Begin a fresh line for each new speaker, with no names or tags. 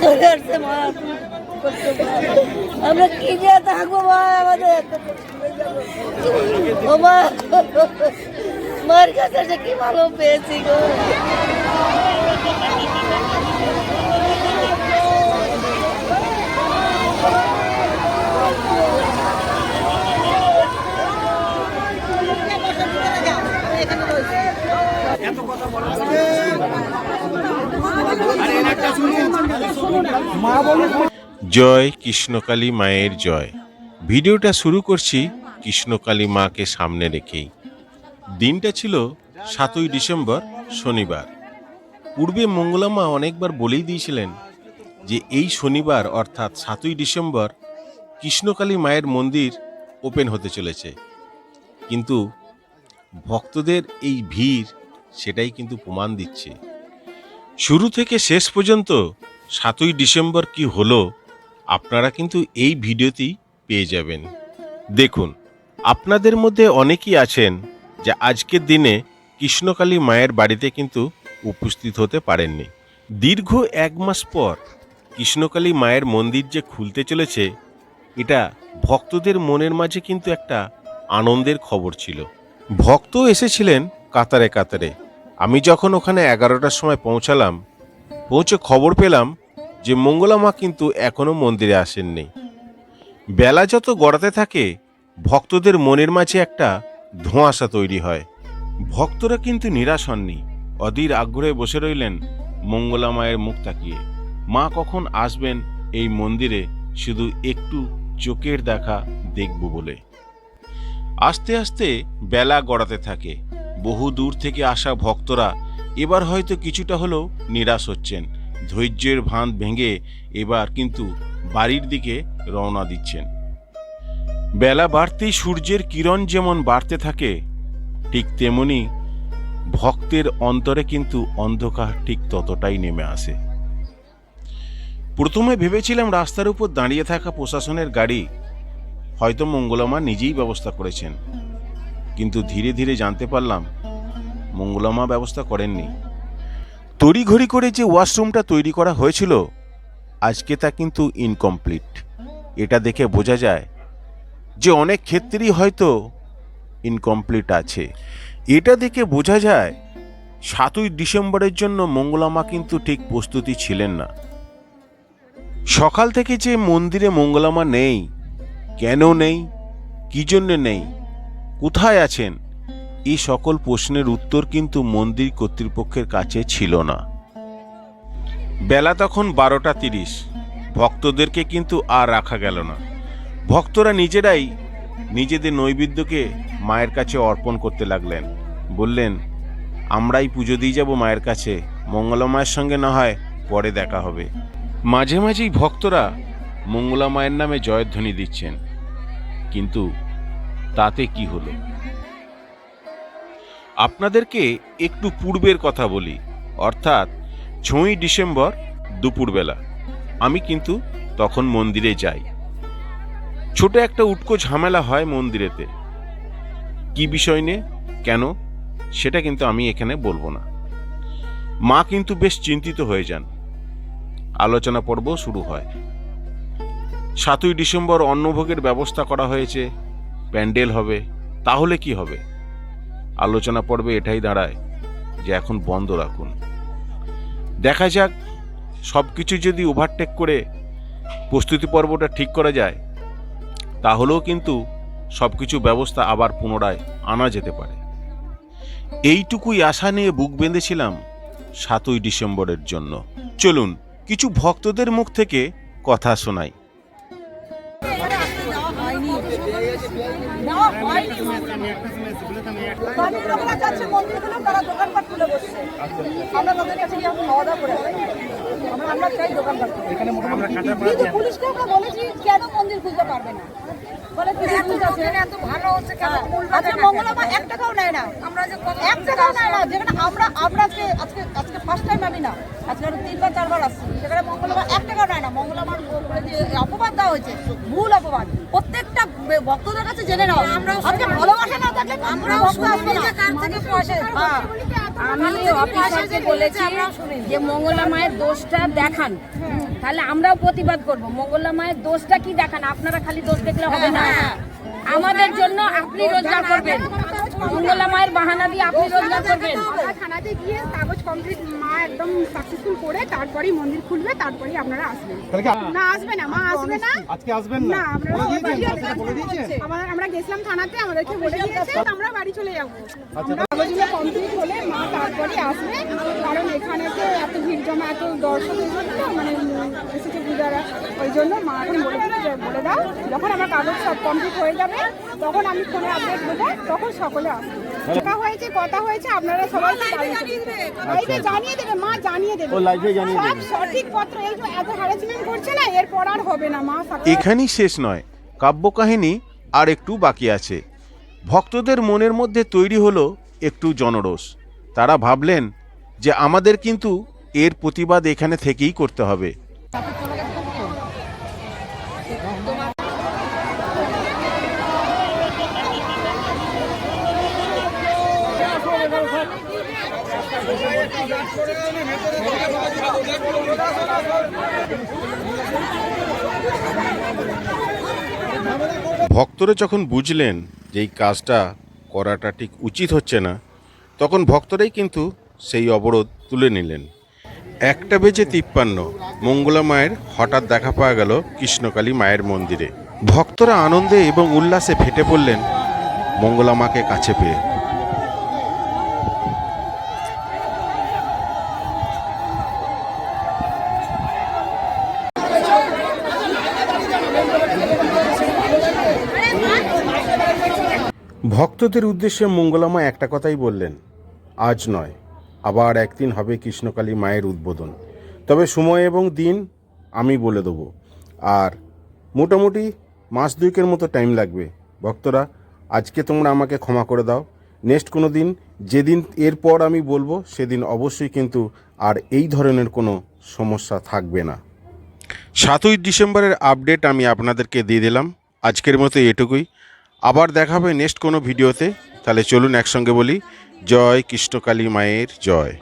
চলে আসছে মা আমরা কি যে থাকব মা আমাদের মার কাছে কি ভালো পেয়েছি গো।
জয় কৃষ্ণকালী মায়ের জয়। ভিডিওটা শুরু করছি কৃষ্ণকালী মাকে সামনে রেখেই। দিনটা ছিল সাতই ডিসেম্বর, শনিবার। পূর্বে মঙ্গলামা অনেকবার বলেই দিয়েছিলেন যে এই শনিবার, অর্থাৎ সাতই ডিসেম্বর, কৃষ্ণকালী মায়ের মন্দির ওপেন হতে চলেছে। কিন্তু ভক্তদের এই ভিড় সেটাই কিন্তু প্রমাণ দিচ্ছে। শুরু থেকে শেষ পর্যন্ত সাতই ডিসেম্বর কি হলো, আপনারা কিন্তু এই ভিডিওতেই পেয়ে যাবেন। দেখুন, আপনাদের মধ্যে অনেকেই আছেন যে আজকের দিনে কৃষ্ণকালী মায়ের বাড়িতে কিন্তু উপস্থিত হতে পারেননি। দীর্ঘ এক মাস পর কৃষ্ণকালী মায়ের মন্দির যে খুলতে চলেছে, এটা ভক্তদের মনের মাঝে কিন্তু একটা আনন্দের খবর ছিল। ভক্ত এসেছিলেন কাতারে কাতারে। আমি যখন ওখানে এগারোটার সময় পৌঁছালাম, পৌঁছে খবর পেলাম যে মঙ্গলা মা কিন্তু এখনও মন্দিরে আসেননি। বেলা যত গড়াতে থাকে, ভক্তদের মনের মাঝে একটা ধোঁয়াশা তৈরি হয়। ভক্তরা কিন্তু নিরাশ হননি। অধীর আগ্রহে বসে রইলেন মঙ্গলা মায়ের মুখ তাকিয়ে। মা কখন আসবেন এই মন্দিরে শুধু একটু চোখের দেখা দেখব বলে। আস্তে আস্তে বেলা গড়াতে থাকে। বহু দূর থেকে আসা ভক্তরা এবার হয়তো কিছুটা হলেও নিরাশ হচ্ছেন। ধৈর্যের ভাঁধ ভেঙে এবার কিন্তু বাড়ির দিকে রওনা দিচ্ছেন। বেলা বাড়তেই সূর্যের কিরণ যেমন বাড়তে থাকে, ঠিক তেমনি ভক্তের অন্তরে কিন্তু অন্ধকার ঠিক ততটাই নেমে আসে। প্রথমে ভেবেছিলাম রাস্তার উপর দাঁড়িয়ে থাকা প্রশাসনের গাড়ি হয়তো মঙ্গলামা নিজেই ব্যবস্থা করেছেন। কিন্তু ধীরে ধীরে জানতে পারলাম, মঙ্গলামা ব্যবস্থা করেননি। তড়িঘড়ি করে যে ওয়াশরুমটা তৈরি করা হয়েছিল, আজকে তা কিন্তু ইনকমপ্লিট এটা দেখে বোঝা যায় যে অনেক ক্ষেত্রেই হয়তো ইনকমপ্লিট আছে। এটা দেখে বোঝা যায়, সাতই ডিসেম্বরের জন্য মঙ্গলামা কিন্তু ঠিক প্রস্তুতি ছিলেন না। সকাল থেকে যে মন্দিরে মঙ্গলামা নেই, কেন নেই, কি জন্যে নেই কোথায় আছেন? এই সকল প্রশ্নের উত্তর কিন্তু মন্দির কর্তৃপক্ষের কাছে ছিল না। বেলা তখন বারোটা তিরিশ। ভক্তদেরকে কিন্তু আর রাখা গেল না। ভক্তরা নিজেরাই নিজেদের নৈবেদ্যকে মায়ের কাছে অর্পণ করতে লাগলেন। বললেন, আমরাই পুজো দিয়ে যাব মায়ের কাছে। মঙ্গলা মায়ের সঙ্গে না হয় পরে দেখা হবে। মাঝে মাঝেই ভক্তরা মঙ্গলা মায়ের নামে জয়ধ্বনি দিচ্ছেন। কিন্তু তাতে কি হলো? আপনাদেরকে একটু পূর্বের কথা বলি, অর্থাৎ ছয়ই ডিসেম্বর দুপুরবেলা। আমি কিন্তু তখন মন্দিরে যাই। ছোট একটা উটকো ঝামেলা হয় মন্দিরেতে। কি বিষয় নিয়ে, কেন, সেটা কিন্তু আমি এখানে বলব না। মা কিন্তু বেশ চিন্তিত হয়ে যান। আলোচনা পর্ব শুরু হয়। সাতই ডিসেম্বর অন্নভোগের ব্যবস্থা করা হয়েছে। প্যান্ডেল হবে, তাহলে কি হবে? আলোচনা পর্বে এটাই দাঁড়ায় যে এখন বন্ধ রাখুন। দেখা যাক সব কিছু যদি ওভারটেক করে প্রস্তুতি পর্বটা ঠিক করা যায়, তাহলেও কিন্তু সব কিছু ব্যবস্থা আবার পুনরায় আনা যেতে পারে। এইটুকুই আশা নিয়ে বুক বেঁধেছিলাম সাতই ডিসেম্বরের জন্য। চলুন, কিছু ভক্তদের মুখ থেকে কথা শোনাই।
লোকেরা যাচ্ছে মন্দিরগুলো তারা দোকানপাট খুলে বসছে। আমরা তাদের কাছে গিয়ে খাওয়া দাওয়া করে আমরা আমরা চাই দোকানপাট করতে। কিন্তু পুলিশকে আমরা বলেছি কেন মন্দির খুলতে পারবে না? বলে এত ভালো হচ্ছে কেন? আজকে মঙ্গলমা এক টাকাও নেয় না। আমরা যে এক টাকাও নেয় না। যেখানে আমরা আমরা আজকে আজকে আজকে ফার্স্ট টাইম আমি না আজকে আরও তিনবার চারবার আসছি। সেখানে মঙ্গলমা এক টাকাও নেয় না। মঙ্গলমার যে অপবাদ দেওয়া হয়েছে ভুল অপবাদ। প্রত্যেকটা ভক্তদের কাছে জেনে নাও আজকে ভালোবাসা না থাকলে আমরা থেকে হ্যাঁ আমি অফিসারকে বলেছি যে মঙ্গলা মায়ের দোষটা দেখান। তাহলে আমরাও প্রতিবাদ করব। মঙ্গলা মায়ের দোষটা কি দেখান? আপনারা খালি দোষ দেখলে হবে না। আমাদের জন্য আপনি রোজগার করবেন। মঙ্গলা মায়ের বাহানা দিয়ে আপনি রোজগার করবেন।
আমরা থানাতে গিয়ে কাগজ কমপ্লিট মা একদম সাকসেসফুল করে তারপরেই মন্দির খুলবে তারপরেই আপনারা আসবেন। না আসবে না মা আসবে না।
আজকে আসবেন
না? আমরা
আপনারা বলে দিয়েছেন।
আমরা আমরা গেছিলাম থানাতে আমাদেরকে বলে দিয়েছে আমরা বাড়ি চলে যাব। আমরা কমপ্লিট হলে তারপরে আসবে। কারণ এখানেতে এত ভিড় জমা এত দর্শক এসেছে তো, মানে এসেছে পূজারা ওই জন্য মা এখন বলে দিচ্ছে বলে দাও যখন আমার কাগজ সব কমপ্লিট হয়ে যাবে তখন আমি ফোনে আপডেট দেবো তখন সকলে আসবে। কথা হয়েছে কথা হয়েছে আপনারা সবাই লাইভে জানিয়ে দেবে মা জানিয়ে দেবে। সব সঠিক পত্র এই যে এত হ্যারাসমেন্ট করছে না এরপর আর হবে না মা
এখানেই শেষ নয় কাব্যকাহিনী আর একটু বাকি আছে। ভক্তদের মনের মধ্যে তৈরি হলো একটু জনরোষ। তারা ভাবলেন যে আমাদের কিন্তু এর প্রতিবাদ এখানে থেকেই করতে হবে। ভক্তরা যখন বুঝলেন যে এই কাজটা করাটা ঠিক উচিত হচ্ছে না তখন ভক্তরাই কিন্তু সেই অবরোধ তুলে নিলেন। একটা বেজে তিপ্পান্ন, মঙ্গলা মায়ের হঠাৎ দেখা পাওয়া গেল কৃষ্ণকালী মায়ের মন্দিরে। ভক্তরা আনন্দে এবং উল্লাসে ফেটে পড়লেন মঙ্গলা মাকে কাছে পেয়ে। ভক্তদের উদ্দেশ্যে মঙ্গলামা একটা কথাই বললেন। আজ নয়, আবার একদিন হবে কৃষ্ণকালী মায়ের উদ্বোধন। তবে সময় এবং দিন আমি বলে দেবো। আর মোটামুটি মাস দুয়েকের মতো টাইম লাগবে। ভক্তরা, আজকে তোমরা আমাকে ক্ষমা করে দাও। নেক্সট কোনো দিন, যেদিন এরপর আমি বলব, সেদিন অবশ্যই কিন্তু আর এই ধরনের কোনো সমস্যা থাকবে না। সাতই ডিসেম্বরের আপডেট আমি আপনাদেরকে দিয়ে দিলাম। আজকের মতো এটুকুই। আবার দেখা হবে নেক্সট কোনো ভিডিওতে। তাহলে চলুন একসঙ্গে বলি জয় কৃষ্ণকালী মায়ের জয়।